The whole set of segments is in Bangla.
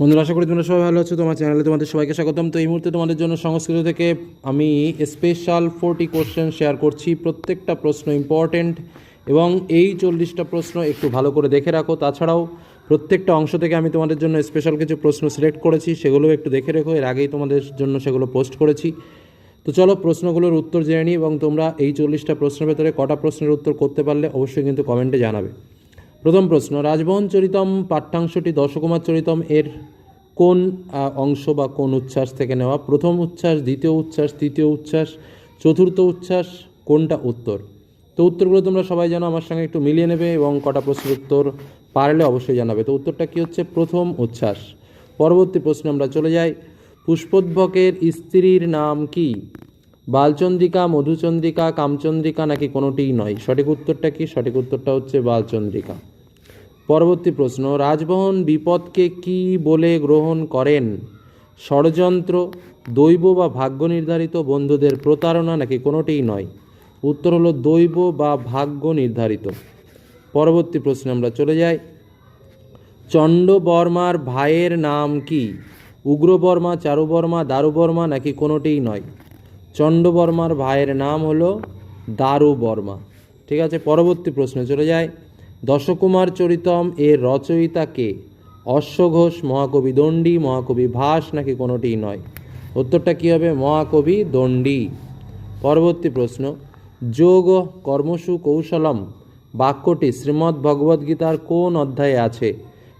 বন্ধুরা, আশা করি তোমরা সবাই ভালো আছো। তোমার চ্যানেলে তোমাদের সবাইকে স্বাগতম। তো এই মুহূর্তে তোমাদের জন্য সংস্কৃত থেকে আমি স্পেশাল ফোরটি কোশ্চেন শেয়ার করছি। প্রত্যেকটা প্রশ্ন ইম্পর্টেন্ট এবং এই চল্লিশটা প্রশ্ন একটু ভালো করে দেখে রাখো। তাছাড়াও প্রত্যেকটা অংশ থেকে আমি তোমাদের জন্য স্পেশাল কিছু প্রশ্ন সিলেক্ট করেছি। সেগুলো একটু দেখে রেখো। এর আগেই তোমাদের জন্য সেগুলো পোস্ট করেছি। তো চলো প্রশ্নগুলোর উত্তর জেনে নিই এবং তোমরা এই চল্লিশটা প্রশ্নের ভেতরে কটা প্রশ্নের উত্তর করতে পারলে অবশ্যই কিন্তু কমেন্টে জানাবে। প্রথম প্রশ্ন রাজবহন চরিতম, পাঠ্যাংশটি দশকুমার চরিতম এর কোন অংশ বা কোন উচ্ছ্বাস থেকে নেওয়া? প্রথম উচ্ছ্বাস, দ্বিতীয় উচ্ছ্বাস, তৃতীয় উচ্ছ্বাস, চতুর্থ উচ্ছ্বাস, কোনটা উত্তর? তো উত্তরগুলো তোমরা সবাই জানো, আমার সঙ্গে একটু মিলিয়ে নেবে এবং কটা প্রশ্নের উত্তর পারলে অবশ্যই জানাবে। তো উত্তরটা কী হচ্ছে? প্রথম উচ্ছ্বাস। পরবর্তী প্রশ্নে আমরা চলে যাই। পুষ্পোদ্ভকের স্ত্রীর নাম কি? বালচন্দ্রিকা, মধুচন্দ্রিকা, কামচন্দ্রিকা নাকি কোনোটিই নয়? সঠিক উত্তরটা কি? সঠিক উত্তরটা হচ্ছে বালচন্দ্রিকা। পরবর্তী প্রশ্ন রাজবহন বিপদকে কি বলে গ্রহণ করেন? ষড়যন্ত্র, দৈব বা ভাগ্য নির্ধারিত বন্ধুদের প্রতারণা নাকি কোনোটিই নয়? উত্তর হলো দৈব বা ভাগ্য নির্ধারিত। পরবর্তী প্রশ্নে আমরা চলে যাই। চণ্ডবর্মার ভাইয়ের নাম কি? উগ্রবর্মা, চারুবর্মা, দারুবর্মা নাকি কোনোটিই নয়? চণ্ডবর্মার ভাইয়ের নাম হলো দারুবর্মা। ঠিক আছে, পরবর্তী প্রশ্নে চলে যায় দশকুমার চরিতম এর রচয়িতা কে? অশ্বঘোষ, মহাকবি দণ্ডী, মহাকবি ভাস নাকি কোনোটিই নয়? উত্তরটা কী হবে? মহাকবি দণ্ডী। পরবর্তী প্রশ্ন। যোগ কর্মসু কৌশলম বাক্যটি শ্রীমদ্ ভগবদ্গীতার কোন অধ্যায়ে আছে?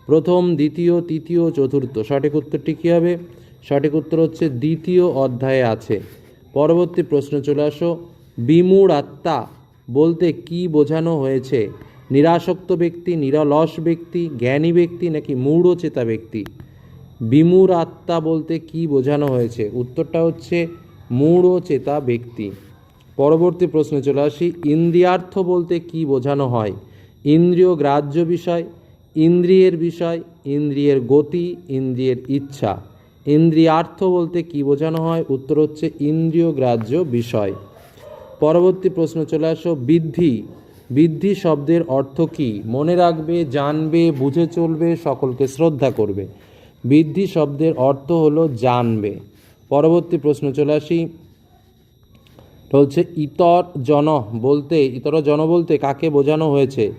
প্রথম, দ্বিতীয়, তৃতীয়, চতুর্থ। সঠিক উত্তরটি কী হবে? সঠিক উত্তর হচ্ছে দ্বিতীয় অধ্যায়ে আছে। পরবর্তী প্রশ্ন চলে আসো। বিমূঢ় আত্মা বলতে কি বোঝানো হয়েছে? নিরাসক্ত ব্যক্তি, নিরলস ব্যক্তি, জ্ঞানী ব্যক্তি নাকি মূঢ়চেতা ব্যক্তি? বিমূঢ় আত্মা বলতে কি বোঝানো হয়েছে? উত্তরটা হচ্ছে মূঢ়চেতা ব্যক্তি। পরবর্তী প্রশ্নে চলে আসি। ইন্দ্রিয়ার্থ বলতে কি বোঝানো হয়? ইন্দ্রিয় গ্রাহ্য বিষয়, ইন্দ্রিয়ের বিষয়, ইন্দ্রিয়ের গতি, ইন্দ্রিয়ের ইচ্ছা। ইন্দ্রিয়ার্থ বলতে কি বোঝানো হয়? উত্তর হচ্ছে ইন্দ্রিয় গ্রাহ্য বিষয়। পরবর্তী প্রশ্ন চলে আসো। বৃদ্ধি বৃদ্ধি শব্দের অর্থ কি? মনে রাখবে, জানবে, বুঝে চলবে, সকলকে শ্রদ্ধা করবে। বৃদ্ধি শব্দের অর্থ হলো জানবে। পরবর্তী প্রশ্ন চলে আসি। বলছে, ইতর জন বলতে, ইতর জন বলতে কাকে বোঝানো হয়েছে?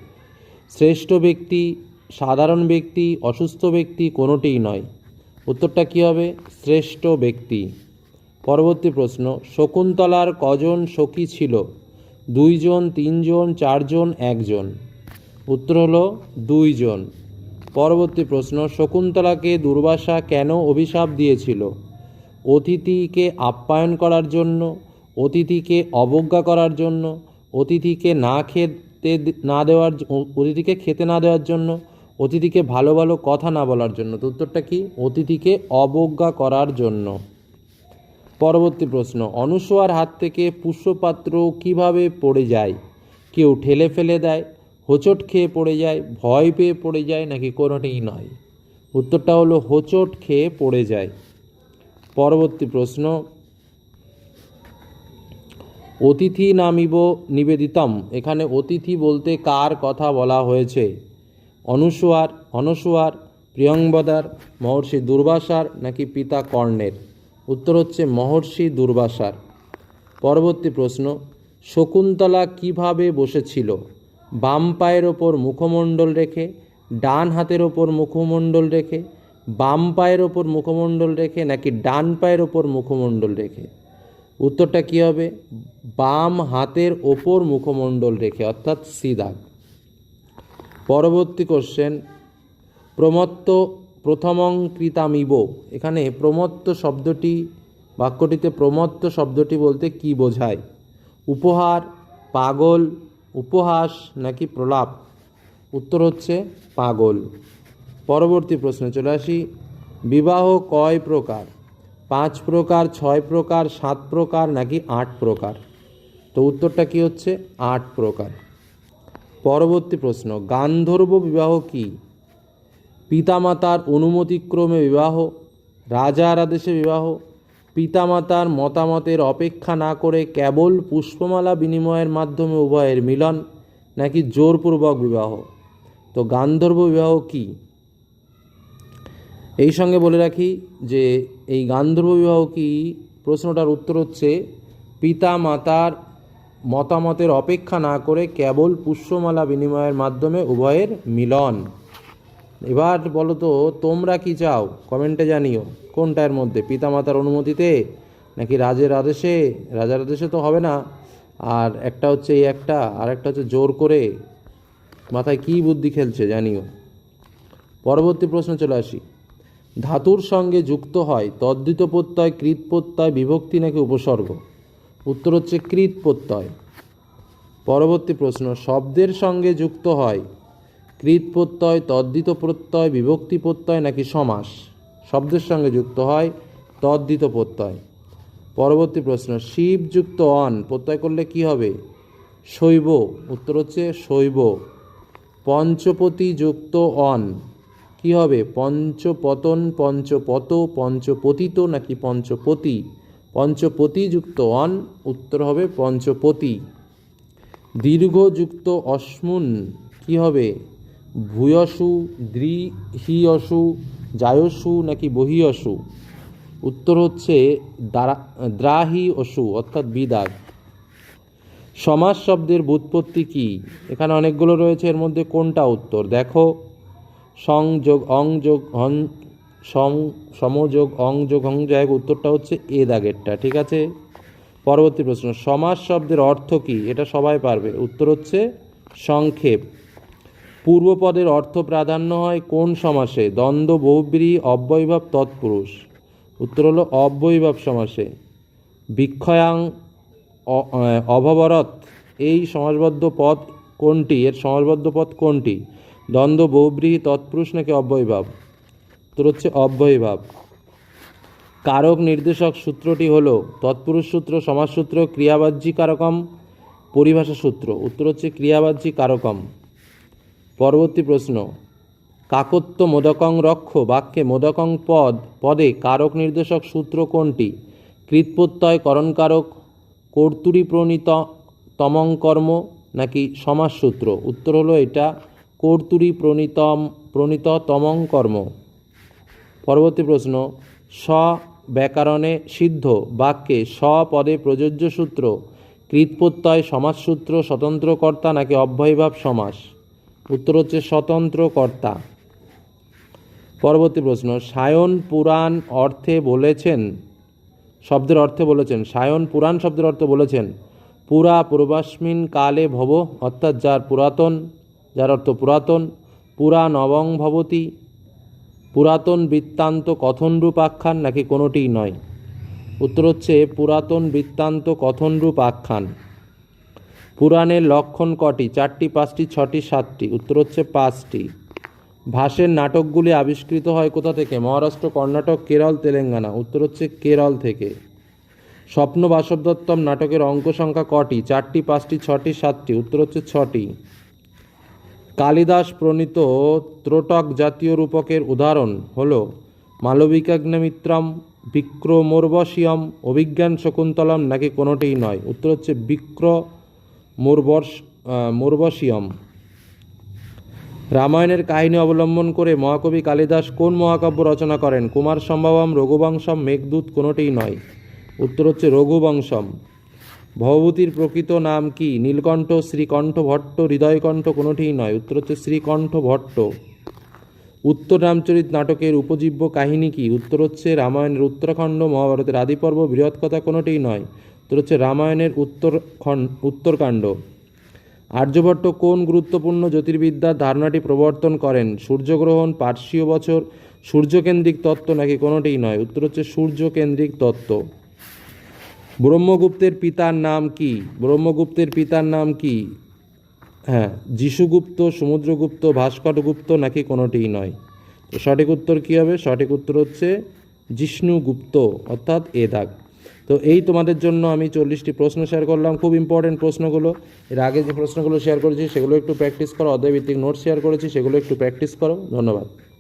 শ্রেষ্ঠ ব্যক্তি, সাধারণ ব্যক্তি, অসুস্থ ব্যক্তি কোনোটিই নয়। উত্তরটা কী হবে? শ্রেষ্ঠ ব্যক্তি। পরবর্তী প্রশ্ন, শকুন্তলার কজন সখী ছিল? দুইজন, তিনজন, চারজন, একজন। উত্তর হলো দুইজন। পরবর্তী প্রশ্ন, শকুন্তলাকে দুর্বাসা কেন অভিশাপ দিয়েছিল? অতিথিকে আপ্যায়ন করার জন্য, অতিথিকে অবজ্ঞা করার জন্য, অতিথিকে না খেতে না দেওয়ার অতিথিকে খেতে না দেওয়ার জন্য, অতিথিকে ভালো ভালো কথা না বলার জন্য। তো উত্তরটা কি? অতিথিকে অবজ্ঞা করার জন্য। পরবর্তী প্রশ্ন, অনুসোয়ার হাত থেকে পুষ্পপাত্র কীভাবে পড়ে যায়? কেউ ঠেলে ফেলে দেয়, হোঁচট খেয়ে পড়ে যায়, ভয় পেয়ে পড়ে যায় নাকি কোনোটিই নয়? উত্তরটা হলো হোঁচট খেয়ে পড়ে যায়। পরবর্তী প্রশ্ন, অতিথি নামিব নিবেদিতম। এখানে অতিথি বলতে কার কথা বলা হয়েছে? অনুসুয়ার, অনসোয়ার প্রিয়ংবদার মহর্ষি দুর্বাসার নাকি পিতা কর্ণের? উত্তর হচ্ছে মহর্ষি দুর্বাসার। পরবর্তী প্রশ্ন, শকুন্তলা কীভাবে বসেছিল? বাম পায়ের ওপর মুখমণ্ডল রেখে, ডান হাতের ওপর মুখমণ্ডল রেখে, বাম পায়ের ওপর মুখমণ্ডল রেখে নাকি ডান পায়ের ওপর মুখমণ্ডল রেখে? উত্তরটা কী হবে? বাম হাতের ওপর মুখমণ্ডল রেখে, অর্থাৎ সিদাগ পরবর্তী কোশ্চেন প্রমত্ত প্রথমং কৃতামিব। এখানে প্রমত্ত শব্দটি, বাক্যটিতে প্রমত্ত শব্দটি বলতে কি বোঝায়? উপহার, পাগল, উপহাস নাকি প্রলাপ? উত্তর হচ্ছে পাগল। পরবর্তী প্রশ্নে চলে আসি। বিবাহ কয় প্রকার? পাঁচ প্রকার, ছয় প্রকার, সাত প্রকার নাকি আট প্রকার? তো উত্তরটা কি হচ্ছে? আট প্রকার। পরবর্তী প্রশ্ন, গান্ধর্ব বিবাহ কি? পিতামাতার অনুমতিক্রমে বিবাহ রাজার আদেশে বিবাহ, পিতামাতার মতামতের অপেক্ষা না করে কেবল পুষ্পমালা বিনিময়ের মাধ্যমে উভয়ের মিলন, নাকি জোরপূর্বক বিবাহ। তো গান্ধর্ব বিবাহ কি? এই সঙ্গে বলে রাখি যে, এই গান্ধর্ব বিবাহ কি? প্রশ্নটার উত্তর হচ্ছে পিতা মাতার মতামতের অপেক্ষা না করে কেবল পুষ্পমালা বিনিময়ের মাধ্যমে উভয়ের মিলন। এবার বলো তো, তোমরা কি চাও? কমেন্টে জানিও। কোনটার মধ্যে? পিতামাতার অনুমতিতে? নাকি রাজের আদেশে? রাজার আদেশে তো হবে না। আর একটা হচ্ছে এই একটা, আর একটা হচ্ছে জোর করে। মাথায় কী বুদ্ধি খেলছে জানিও। পরবর্তী প্রশ্ন চলে আসি। ধাতুর সঙ্গে যুক্ত হয় তদ্বিত প্রত্যয়, কৃত প্রত্যয়, বিভক্তি নাকি উপসর্গ? উত্তর হচ্ছে কৃত প্রত্যয়। পরবর্তী প্রশ্ন, শব্দের সঙ্গে যুক্ত হয় কৃত প্রত্যয় তদ্ধিত প্রত্যয় বিভক্তি প্রত্যয় নাকি সমাস? শব্দের সঙ্গে যুক্ত হয় তদ্ধিত প্রত্যয় পরবর্তী প্রশ্ন, শিব যুক্ত অন, প্রত্যয় করলে কি হবে? শৈব, উত্তর হচ্ছে শৈব। পঞ্চপতি যুক্ত অন, কি হবে? পঞ্চপতন, পঞ্চপত, পঞ্চপতিত নাকি পঞ্চপতি? পঞ্চপতি যুক্ত অন, উত্তর হবে পঞ্চপতি। দীর্ঘযুক্ত অশ্মুন, কি হবে? ভূয়সু দ্রিহিয়সু জায়সু নাকি বহিয়সু? উত্তর হচ্ছে দ্রা- দ্রাহি অসু অর্থাৎ বিদাগ। সমাজ শব্দের ব্যুৎপত্তি কি? এখানে অনেকগুলো রয়েছে, এর মধ্যে কোনটা উত্তর? দেখো সংযোগ অংযোগ হন, সং, সমযোগ অংযোগ হং যাই উত্তরটা হচ্ছে এ দাগেরটা, ঠিক আছে? পরবর্তী প্রশ্ন সমাজ শব্দের অর্থ কি? এটা সবাই পারবে। উত্তর হচ্ছে সংক্ষেপ। পূর্বপদের অর্থ প্রাধান্য হয় কোন সমাসে? দ্বন্দ্ব, বহুব্রী, অব্যয়ভাব, তৎপুরুষ। উত্তর হলো অব্যয়ভাব সমাসে। বিক্ষয়াং অভাবরত, এই সমাসবদ্ধ পদ কোনটি? এর সমাসবদ্ধ পদ কোনটি? দ্বন্দ্ব বহুব্রীহি তৎপুরুষ নাকি অব্যয়ভাব? উত্তর হচ্ছে অব্যয়ভাব। কারক নির্দেশক সূত্রটি হলো তৎপুরুষ সূত্র সমাজ সূত্র ক্রিয়াবাহ্যী কারকম, পরিভাষা সূত্র। উত্তর হচ্ছে ক্রিয়াবাহ্যী কারকম। পরবর্তী প্রশ্ন। কাকত্ব মোদকং রক্ষ বাক্যে মোদকং পদ, পদে কারক নির্দেশক সূত্র কোনটি? কৃৎপ্রত্যয় করণকারক, কর্তুরী প্রণীত তমং কর্ম, নাকি সমাস সূত্র? উত্তর হলো এটা কর্তুরী প্রণীতম প্রণীত তমং কর্ম। পরবর্তী প্রশ্ন, স ব্যাকরণে সিদ্ধ বাক্যে স পদে প্রযোজ্য সূত্র কৃৎপ্রত্যয় সমাস সূত্র স্বতন্ত্র কর্তা নাকি অব্যয়ভাব সমাস? উত্তর হচ্ছে স্বতন্ত্র কর্তা পরবর্তী প্রশ্ন, সায়ন পুরাণ অর্থে বলেছেন, শব্দের অর্থে বলেছেন, সায়ন পুরাণ শব্দের অর্থ বলেছেন, পুরা পূর্বাস্মিন কালে ভব, অর্থাৎ যার পুরাতন, যার অর্থ পুরাতন, পুরা নবং ভবতি, পুরাতন বৃত্তান্ত কথনরূপ আখ্যান নাকি কোনোটিই নয়। উত্তর হচ্ছে পুরাতন বৃত্তান্ত কথনরূপ আখ্যান পুরাণের লক্ষণ কটি? চারটি, পাঁচটি, ছটি, সাতটি। উত্তর হচ্ছে পাঁচটি। ভাষের নাটকগুলি আবিষ্কৃত হয় কোথা থেকে? মহারাষ্ট্র, কর্ণাটক, কেরল, তেলেঙ্গানা। উত্তর হচ্ছে কেরল থেকে। স্বপ্ন বাসবদত্তম নাটকের অঙ্ক সংখ্যা কটি? চারটি, পাঁচটি, ছটি, সাতটি। উত্তর হচ্ছে ছটি। কালিদাস প্রণীত ত্রোটক জাতীয় রূপকের উদাহরণ হল মালবিকাগ্নমিত্রম বিক্রমোর্বশিয়ম, অভিজ্ঞান শকুন্তলম নাকি কোনোটিই নয়? উত্তর হচ্ছে বিক্র মোরবর্ষ মোরবশিয়ম। রামায়ণের কাহিনী অবলম্বন করে মহাকবি কালিদাস কোন মহাকাব্য রচনা করেন? কুমার সম্ভবম, রঘুবংশম, মেঘদূত কোনোটিই নয়। উত্তর হচ্ছে রঘুবংশম। ভবভূতির প্রকৃত নাম কি? নীলকণ্ঠ, শ্রীকণ্ঠ, ভট্ট, হৃদয়কণ্ঠ কোনোটিই নয়। উত্তর হচ্ছে শ্রীকণ্ঠ, ভট্ট। উত্তর রামচরিত নাটকের উপজীব্য কাহিনী কি? উত্তর হচ্ছে রামায়ণের উত্তরাখণ্ড, মহাভারতের আদিপর্ব বৃহৎ কথা কোনোটিই নয়। উত্তর হচ্ছে রামায়ণের উত্তরখণ্ড উত্তরকাণ্ড। আর্যভট্ট কোন গুরুত্বপূর্ণ জ্যোতির্বিদ্যার ধারণাটি প্রবর্তন করেন? সূর্যগ্রহণ, পার্শ্বীয় বছর, সূর্যকেন্দ্রিক তত্ত্ব নাকি কোনোটিই নয়? উত্তর হচ্ছে সূর্যকেন্দ্রিক তত্ত্ব। ব্রহ্মগুপ্তের পিতার নাম কি? ব্রহ্মগুপ্তের পিতার নাম কি? হ্যাঁ যিশুগুপ্ত, সমুদ্রগুপ্ত ভাস্করগুপ্ত নাকি কোনোটিই নয়? তো সঠিক উত্তর কী হবে? সঠিক উত্তর হচ্ছে জিষ্ণুগুপ্ত, অর্থাৎ এ দাগ তো এই তোমাদের জন্য আমি চল্লিশটি প্রশ্ন শেয়ার করলাম। খুব ইম্পর্টেন্ট প্রশ্নগুলো। এর আগে যে প্রশ্নগুলো শেয়ার করেছি, সেগুলো একটু প্র্যাকটিস করো। অধ্যায়ভিত্তিক নোট শেয়ার করেছি, সেগুলো একটু প্র্যাকটিস করো। ধন্যবাদ।